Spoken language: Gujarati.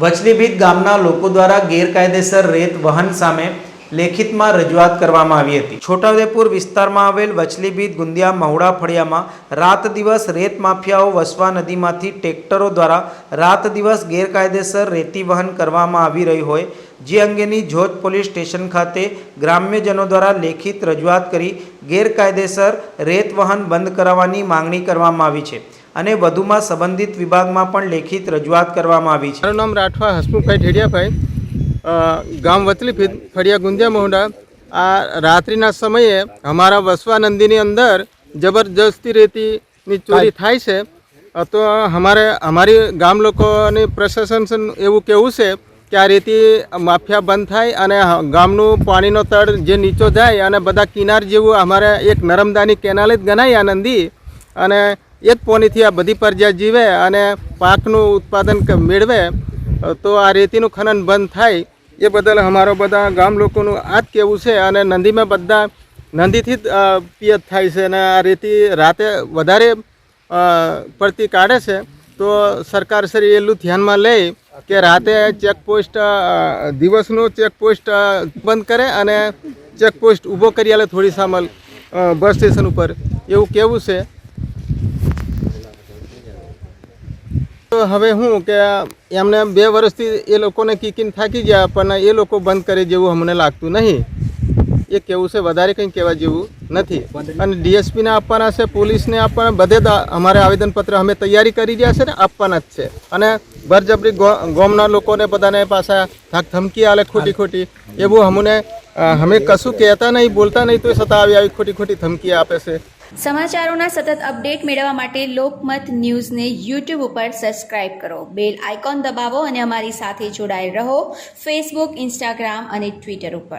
વચલીભીત ગામના લોકો દ્વારા ગેરકાયદેસર રેત વહન સામે લેખિતમાં રજૂઆત કરવામાં આવી હતી. છોટાઉદેપુર વિસ્તારમાં આવેલ વચલીભીત ગુંદિયા મહુડા ફળિયામાં રાત દિવસ રેત માફિયાઓ વસવા નદીમાંથી ટ્રેક્ટરો દ્વારા રાત દિવસ ગેરકાયદેસર રેતી વહન કરવામાં આવી રહી હોય, જે અંગેની જોધ પોલીસ સ્ટેશન ખાતે ગ્રામ્યજનો દ્વારા લેખિત રજૂઆત કરી ગેરકાયદેસર રેત વહન બંધ કરાવવાની માંગણી કરવામાં આવી છે. અને વધુમાં સંબંધિત વિભાગમાં પણ લેખિત રજૂઆત કરવામાં આવી છે. મારું નામ રાઠવા હસમુખભાઈ ઢેડિયાભાઈ. ગામ વતલી ફળિયા ગુંદિયા મોહડા આ રાત્રિના સમયે અમારા વસવા નંદીની અંદર જબરજસ્તી રેતીની ચોરી થાય છે. તો અમારે, અમારી ગામ લોકોની પ્રશાસન એવું કેવું છે કે આ રેતી માફિયા બંધ થાય અને ગામનું પાણીનો તળ જે નીચો જાય અને બધા કિનાર જેવું અમારે એક નરમદાની કેનાલ જ ગણાય આ નંદી અને એ જ પોનીથી આ બધી પ્રજા જીવે અને પાકનું ઉત્પાદન મેળવે તો આ રેતીનું ખનન બંધ થાય. એ બદલ અમારો બધા ગામ લોકોનું આ જ કહેવું છે અને નંદીમાં બધા નંદીથી જ પિયત થાય છે અને આ રેતી રાતે વધારે પડતી કાઢે છે. તો સરકાર શ્રી એટલું ધ્યાનમાં લે કે રાતે ચેકપોસ્ટ દિવસનું ચેકપોસ્ટ બંધ કરે અને ચેકપોસ્ટ ઊભો કરી આલે થોડી સામલ બસ સ્ટેશન ઉપર. એવું કેવું છે. તો હવે હું કે એમને બે વર્ષથી એ લોકોને કીકીને થાકી ગયા, પણ એ લોકો બંધ કરે જેવું અમને લાગતું નહીં. એ કેવું છે? વધારે કંઈ કહેવા જેવું નથી. અને ડીએસપીને આપવાના છે, પોલીસને આપવાના, બધે અમારે આવેદનપત્ર અમે તૈયારી કરી રહ્યા છે ને, આપવાના જ છે. અને બરજબરી ગોમના લોકોને બધાને પાછા થાક ધમકી આલે ખોટી ખોટી. એવું અમને અમે કશું કહેતા નહીં, બોલતા નહીં, તો છતાં આવી આવી ખોટી ખોટી ધમકી આપે છે. સમાચારોના સતત અપડેટ મેળવવા માટે લોકમત ન્યૂઝને યુટ્યુબ ઉપર સબસ્ક્રાઇબ કરો. બેલ આઇકોન દબાવો અને અમારી સાથે જોડાયેલ રહો. ફેસબુક ઇન્સ્ટાગ્રામ અને ટ્વિટર ઉપર.